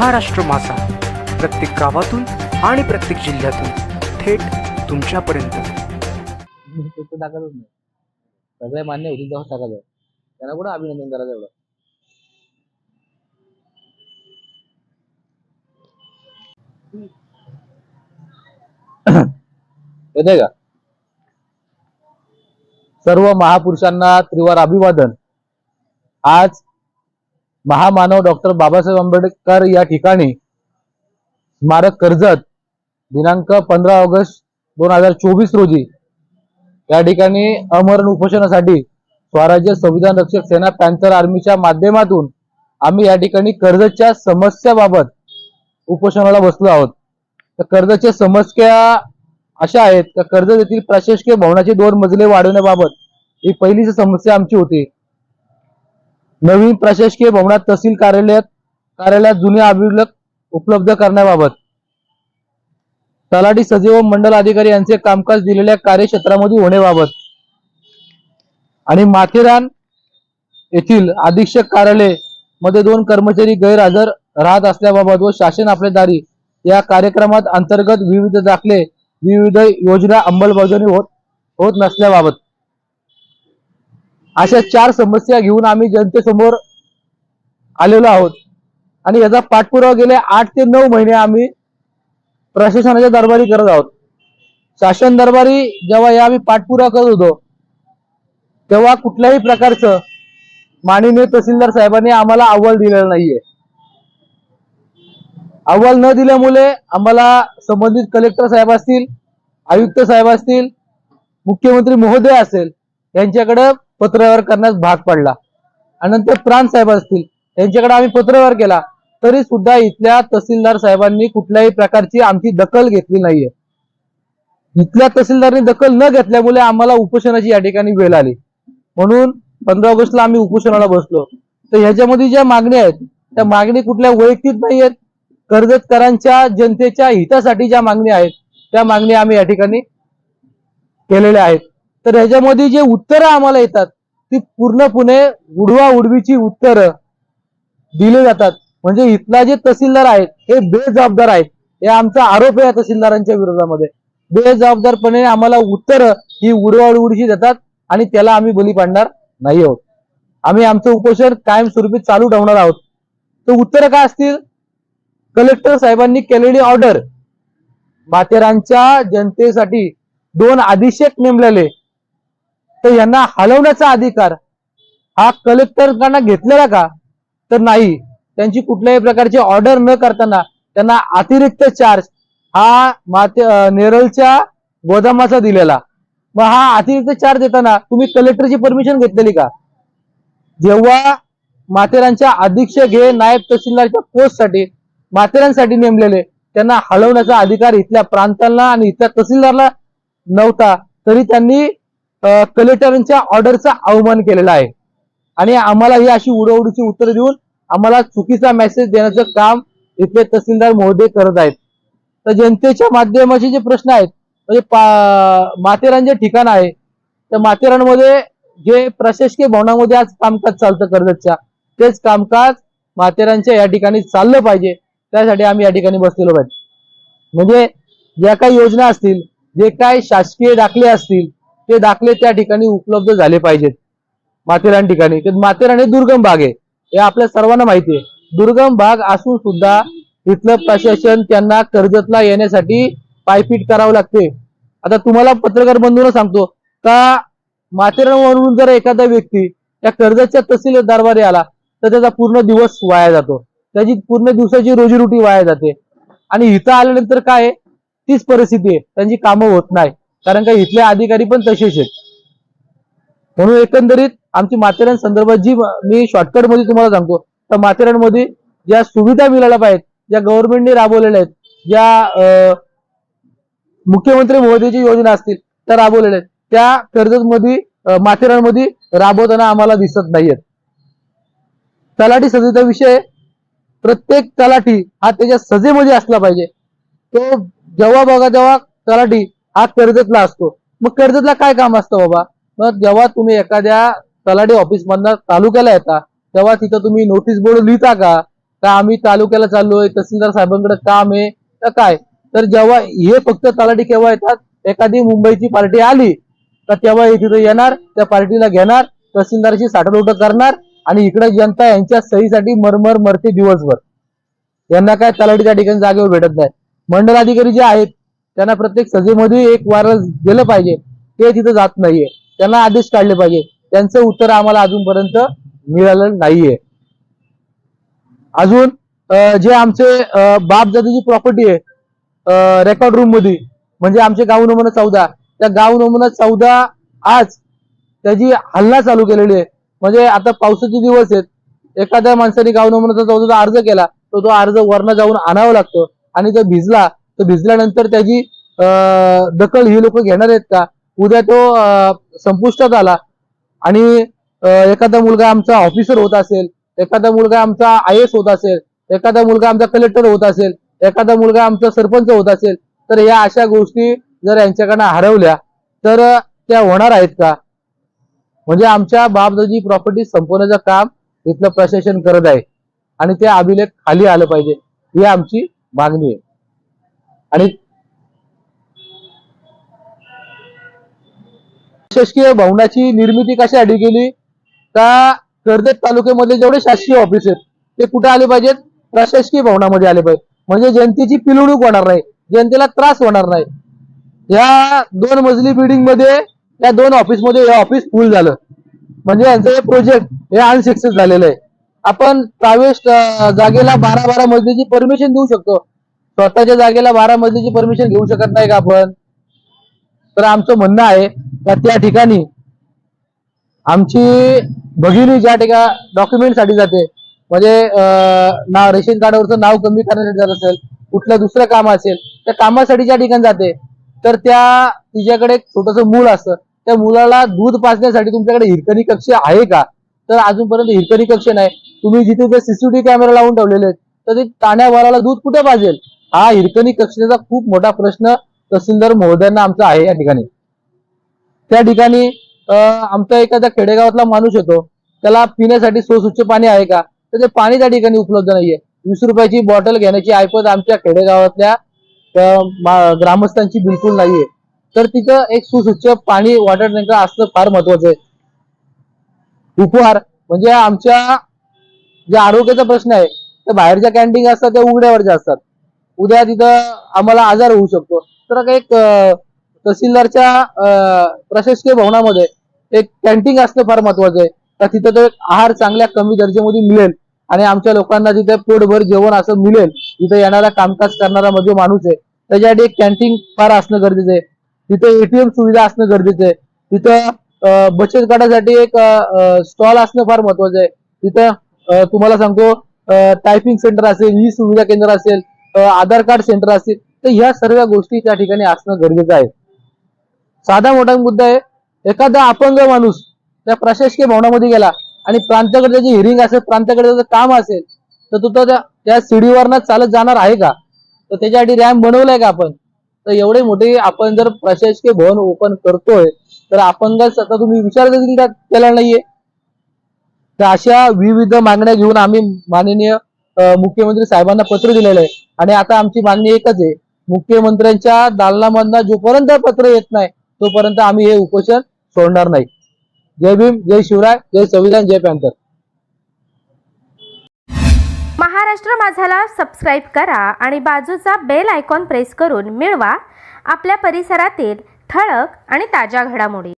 महाराष्ट्र मासा प्रत्येक गावातून आणि प्रत्येक जिल्ह्यातून थेट तुमच्यापर्यंत. तो नाही सगळे मान्य होतील तेव्हा टाकायचं त्यांना कुठं अभिनंदन करायचं एवढं? येते का? सर्व महापुरुषांना त्रिवार अभिवादन. आज महामानव डॉक्टर बाबासाहेब आंबेडकर या ठिकाणी स्मारक कर्जत दिनांक पंधरा ऑगस्ट दोन हजार चोवीस रोजी या ठिकाणी अमरण उपोषणासाठी स्वराज्य संविधान रक्षक सेना पॅन्थर आर्मीच्या माध्यमातून आम्ही या ठिकाणी कर्जतच्या समस्याबाबत उपोषणाला बसलो आहोत. तर कर्जतच्या समस्या अशा आहेत तर कर्जत येथील प्रशासकीय भवनाचे दोन मजले वाढवण्याबाबत ही पहिलीच समस्या आमची होती. नवीन प्रशासकीय भवनात तहसील कार्यालयात कार्यालयात जुने अभिलेख उपलब्ध करण्याबाबत. तलाठी सचिव व मंडल अधिकारी यांचे कामकाज दिलेल्या कार्यक्षेत्रामध्ये होण्याबाबत. आणि माथेरान येथील अधीक्षक कार्यालयमध्ये दोन कर्मचारी गैरहजर राहत असल्याबाबत व शासन आपल्या दारी या कार्यक्रमात अंतर्गत विविध दाखले विविध योजना अंमलबजावणी होत होत नसल्याबाबत. अशा चार समस्या घेऊन आम्ही जनतेसमोर आलेलो आहोत. आणि याचा पाठपुरावा गेले आठ ते नऊ महिने आम्ही प्रशासनाच्या दरबारी करत आहोत. शासन दरबारी जेव्हा या आम्ही पाठपुरावा करत होतो तेव्हा कुठल्याही प्रकारचं माननीय तहसीलदार साहेबांनी आम्हाला अहवाल दिलेला नाहीये. अहवाल न दिल्यामुळे आम्हाला संबंधित कलेक्टर साहेब असतील आयुक्त साहेब असतील मुख्यमंत्री महोदय असेल यांच्याकडे पत्रव्यवहार करण्यास भाग पडला. आणि नंतर प्राण साहेब असतील यांच्याकडे आम्ही पत्रव्यवहार केला. तरी सुद्धा इथल्या तहसीलदार साहेबांनी कुठल्याही प्रकारची आमची दखल घेतली नाहीये. इथल्या तहसीलदारांनी दखल न घेतल्यामुळे आम्हाला उपोषणाची या ठिकाणी वेळ आली. म्हणून पंधरा ऑगस्टला आम्ही उपोषणाला बसलो. तर ह्याच्यामध्ये ज्या मागण्या आहेत त्या मागणी कुठल्या वैयक्तिक नाही आहेत कर्जतकरांच्या जनतेच्या हितासाठी ज्या मागण्या आहेत त्या मागण्या आम्ही या ठिकाणी केलेल्या आहेत. तर ह्याच्यामध्ये जे उत्तरं आम्हाला येतात ती पूर्णपणे उडवा उडवीची उत्तरं दिले जातात. म्हणजे इथला जे तहसीलदार आहेत हे बेजबाबदार आहेत. हे आमचा आरोप आहे या तहसीलदारांच्या विरोधामध्ये. बेजबाबदारपणे आम्हाला उत्तरं ही उडवाउडवीची देतात आणि त्याला आम्ही बली पाडणार नाही आहोत. आम्ही आमचं उपोषण कायमस्वरूपी चालू ठेवणार आहोत. तर उत्तरं काय असतील? कलेक्टर साहेबांनी केलेली ऑर्डर. माथेरानच्या जनतेसाठी दोन अधीक्षक नेमलेले. तर यांना हलवण्याचा अधिकार हा कलेक्टरांना घेतलेला का? तर नाही. त्यांची कुठल्याही प्रकारची ऑर्डर न करताना त्यांना अतिरिक्त चार्ज हा माते नेरलच्या गोदामाचा दिलेला. मग हा अतिरिक्त चार्ज देताना तुम्ही कलेक्टरची परमिशन घेतलेली का? जेव्हा माथेरानच्या अधीक्षक हे नायब तहसीलदारच्या पोस्टसाठी माथेरानसाठी नेमलेले त्यांना हलवण्याचा अधिकार इथल्या प्रांतांना आणि इथल्या तहसीलदारला नव्हता. तरी त्यांनी कलेक्टरांच्या ऑर्डरचा अवमान केलेला आहे. आणि आम्हाला ही अशी उडवडीची उत्तर देऊन आम्हाला चुकीचा मेसेज देण्याचं काम इथले तहसीलदार महोदय करत आहेत. तर जनतेच्या माध्यमाचे जे प्रश्न आहेत म्हणजे माथेरान जे ठिकाण आहे त्या माथेरानमध्ये जे प्रशासकीय भवनामध्ये आज कामकाज चालतं कर्जतच्या तेच कामकाज माथेरानच्या या ठिकाणी चाललं पाहिजे. त्यासाठी आम्ही या ठिकाणी बसलेलो पाहिजे म्हणजे ज्या काही योजना असतील जे काही शासकीय दाखले असतील ते दाखले त्या ठिकाणी उपलब्ध झाले पाहिजेत. माथेरान ठिकाणी. तर माथेरान हे दुर्गम भाग आहे. हे आपल्या सर्वांना माहिती आहे. दुर्गम भाग असून सुद्धा इथलं प्रशासन त्यांना कर्जतला येण्यासाठी पायपीट करावं लागते. आता तुम्हाला पत्रकार बंधूंना सांगतो का माथेरानवरून जर एखादा व्यक्ती त्या कर्जतच्या तहसील दरबारी आला तर त्याचा पूर्ण दिवस वाया जातो. त्याची पूर्ण दिवसाची रोजीरोटी वाया जाते. आणि इथं आल्यानंतर काय तीच परिस्थिती आहे. त्यांची कामं होत नाही. कारण का इथले अधिकारी पण तसेच आहेत. म्हणून एकंदरीत आमची माथेरान संदर्भात जी मी शॉर्टकटमध्ये तुम्हाला सांगतो तर माथेरानमध्ये ज्या सुविधा मिळाल्या पाहिजेत ज्या गव्हर्नमेंटने राबवलेल्या आहेत ज्या अं, मुख्यमंत्री महोदयची योजना असतील त्या राबवलेल्या आहेत. त्या कर्जतमध्ये माथेरानमध्ये राबवताना आम्हाला दिसत नाहीयेत. तलाठी सजेचा विषय प्रत्येक तलाठी हा त्याच्या सजेमध्ये असला पाहिजे. तो जेव्हा बघा तेव्हा तलाठी हा कर्जतला असतो. मग कर्जतला काय काम असतं बाबा? मग जेव्हा तुम्ही एखाद्या तलाठी ऑफिस मधनं तालुक्याला येता तेव्हा तिथं तुम्ही नोटीस बोर्ड लिहिता का? का आम्ही तालुक्याला चाललोय तहसीलदार साहेबांकडे काम आहे का काय? तर जेव्हा हे फक्त तलाठी केव्हा येतात? एखादी मुंबईची पार्टी आली तर तेव्हा हे तिथे येणार त्या पार्टीला घेणार तहसीलदारशी साठलोट करणार आणि इकडे जनता यांच्या सहीसाठी मरमर मरते दिवसभर. यांना काय तलाठीच्या ठिकाणी जागेवर भेटत नाही. मंडलाधिकारी जे आहेत त्यांना प्रत्येक सजेमध्ये एक वार गेलं पाहिजे. ते तिथं जात नाहीये. त्यांना आदेश काढले पाहिजे. त्यांचं उत्तर आम्हाला अजूनपर्यंत मिळालं नाहीये. अजून जे आमचे बाप जातीची प्रॉपर्टी आहे रेकॉर्ड रूममध्ये म्हणजे आमचे गाव नमुना चौदा त्या गाव नमुना चौदा आज त्याची हल्ला चालू केलेली आहे. म्हणजे आता पावसाचे दिवस आहेत. एखाद्या माणसाने गाव नमुनाचा चौदाचा अर्ज केला तर तो अर्ज वरनं जाऊन आणावा लागतो आणि तो भिजला तर भिजल्यानंतर त्याची दखल ही लोक घेणार आहेत का? उद्या तो संपुष्टात आला आणि एखादा मुलगा आमचा ऑफिसर होत असेल एखादा मुलगा आमचा आय एस होत असेल एखादा मुलगा आमचा कलेक्टर होत असेल एखादा मुलगा आमचा सरपंच होत असेल तर या अशा गोष्टी जर यांच्याकडनं हरवल्या तर त्या होणार आहेत का? म्हणजे आमच्या बापदाजी प्रॉपर्टी संपवण्याचं काम इथलं प्रशासन करत आहे आणि ते अभिलेख खाली आलं पाहिजे ही आमची मागणी आहे. आणि शासकीय भवनाची निर्मिती कशासाठी केली का कर्जत तालुक्यामध्ये जेवढे शासकीय ऑफिस आहेत ते कुठे आले पाहिजेत? प्रशासकीय भवनामध्ये आले पाहिजे म्हणजे जनतेची पिलवणूक होणार नाही जनतेला त्रास होणार नाही. या दोन मजली बिल्डिंगमध्ये या दोन ऑफिसमध्ये हे ऑफिस फुल झालं. म्हणजे यांचं हे प्रोजेक्ट हे अनसक्सेस झालेलं आहे. आपण प्रायव्हेट जागेला बारा बारा मजलीची परमिशन देऊ शकतो. स्वतःच्या जागेला बारा मजलीची परमिशन घेऊ शकत नाही का आपण? तर आमचं म्हणणं आहे का त्या ठिकाणी आमची भगिनी ज्या ठिकाणी डॉक्युमेंटसाठी जाते. म्हणजे नाव रेशन कार्डवरचं नाव कमी करण्यासाठी जात असेल कुठलं दुसरं काम असेल त्या कामासाठी ज्या ठिकाणी जाते तर त्या तिच्याकडे एक छोटस मूल असतं. त्या मुलाला दूध पाजण्यासाठी तुमच्याकडे हिरकणी कक्ष आहे का? तर अजूनपर्यंत हिरकणी कक्ष नाही. तुम्ही जिथे ते सीसीटीव्ही कॅमेरा लावून ठेवलेले आहेत तर ते ताण्यावाला दूध कुठे पाजेल? हा हिरकणी कक्षाचा खूप मोठा प्रश्न तहसीलदार महोदयांना आमचा आहे या ठिकाणी. त्या ठिकाणी आमचा एखाद्या खेडेगावातला माणूस येतो त्याला पिण्यासाठी स्वस्वच्छ पाणी आहे का? तर ते पाणी त्या ठिकाणी उपलब्ध नाहीये. वीस रुपयाची बॉटल घेण्याची ऐपत आमच्या खेडेगावातल्या ग्रामस्थांची बिलकुल नाहीये. तर तिथं एक सुस्वच्छ पाणी वॉटर टँकर असणं फार महत्वाचं आहे. उपहार म्हणजे आमच्या जे आरोग्याचा प्रश्न आहे तर बाहेरच्या कॅन्टीन असतात त्या उघड्यावरच्या असतात. उद्या तिथं आम्हाला आजार होऊ शकतो. तर एक तहसीलदारच्या प्रशासकीय भवनामध्ये एक कॅन्टीन असणं फार महत्वाचं आहे. तर तिथं तो एक आहार चांगल्या कमी दर्जामध्ये मिळेल. आणि आमच्या लोकांना तिथे पोटभर जेवण असं मिळेल. तिथे येणारा कामकाज करणारा म्हणजे माणूस आहे त्याच्यासाठी एक कॅन्टीन फार असणं गरजेचं आहे. तिथे एटीएम सुविधा असणं गरजेचं आहे. तिथं बचत गटासाठी एक स्टॉल असणं फार महत्वाचं आहे. तिथं तुम्हाला सांगतो टायपिंग सेंटर असेल ई सुविधा केंद्र असेल आधार कार्ड सेंटर असतील तर ह्या सर्व गोष्टी त्या ठिकाणी असणं गरजेचं आहे. साधा मोठा मुद्दा आहे एखादा अपंग माणूस त्या प्रशासकीय भवनामध्ये गेला आणि प्रांताकडे त्याची हिरिंग असेल प्रांताकडे त्याचं काम असेल तर तो त्या- त्या सीडीवरनं चालत जाणार आहे का? तर त्याच्यासाठी रॅम्प बनवलाय का आपण? तर एवढे मोठे आपण जर प्रशासकीय भवन ओपन करतोय तर अपंग आता तुम्ही विचार देखील केला नाहीये? तर अशा विविध मागण्या घेऊन आम्ही माननीय मुख्यमंत्री साहेबांना पत्र दिलेलं आहे. आणि आता आमची मागणी एकच आहे. मुख्यमंत्र्यांच्या दालनामधनं जोपर्यंत पत्र येत नाही तोपर्यंत आम्ही हे उपोषण सोडणार नाही. जय भीम जय शिवराय जय संविधान जय पॅन्थर. महाराष्ट्र माझाला सबस्क्राईब करा आणि बाजूचा बेल आयकॉन प्रेस करून मिळवा. आपल्या परिसरातील ठळक आणि ताज्या घडामोडी.